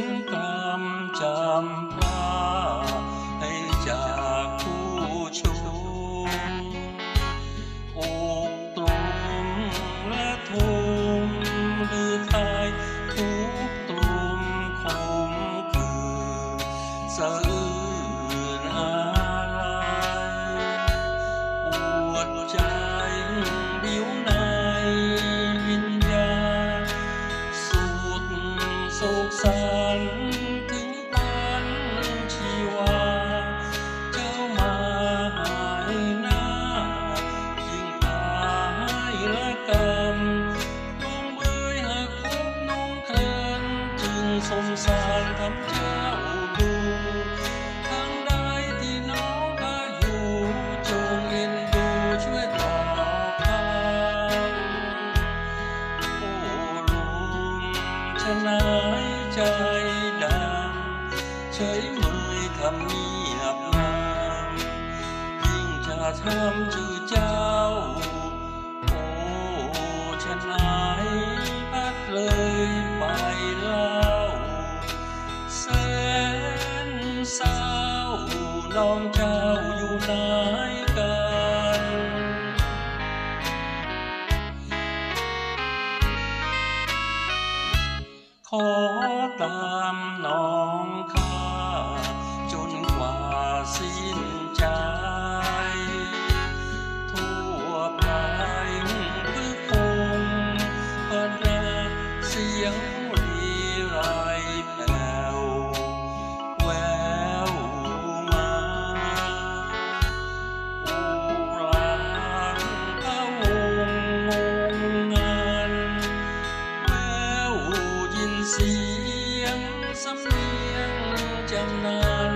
कां चां สงสารทำเจ้าดูทางใดที่น้องมาอยู่จงเอ็นดูช่วยตอบทางโอ้ลุงชนะใจดังใช้มือทำเงียบงามยิ่งจะทำชื่อเจ้า โอ้ชนะ องเจ้าอยู่ไหนกัน ขอตามน้องข้าจนกว่าสิ้นใจทั่วปลายคือคงพระเสียงรีไรแผ่ จำนาน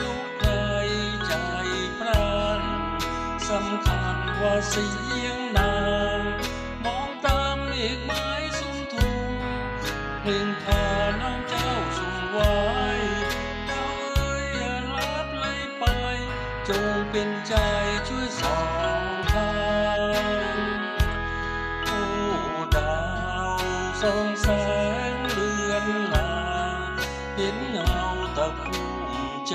ลูกเคยใจพรานสำคัญว่าเสียงนางมองตามเมฆไม้สุมทุมเพลงพาน้องเจ้าส่งไว้เจ้าเอ้ยอย่าลับเลยไป จงเป็นใจช่วยสองทางโอ้ดาวส่องแสงเลือนลางเห็นเงา ตะคุ่มใจ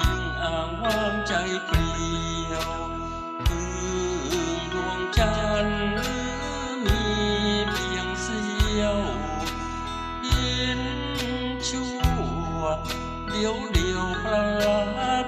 ยิ่งอ่างว่างใจเปลี่ยวคือดวงจันทร์หรือมีเพียงเสี้ยวเห็นชั่วเดียวเดียวประหลาด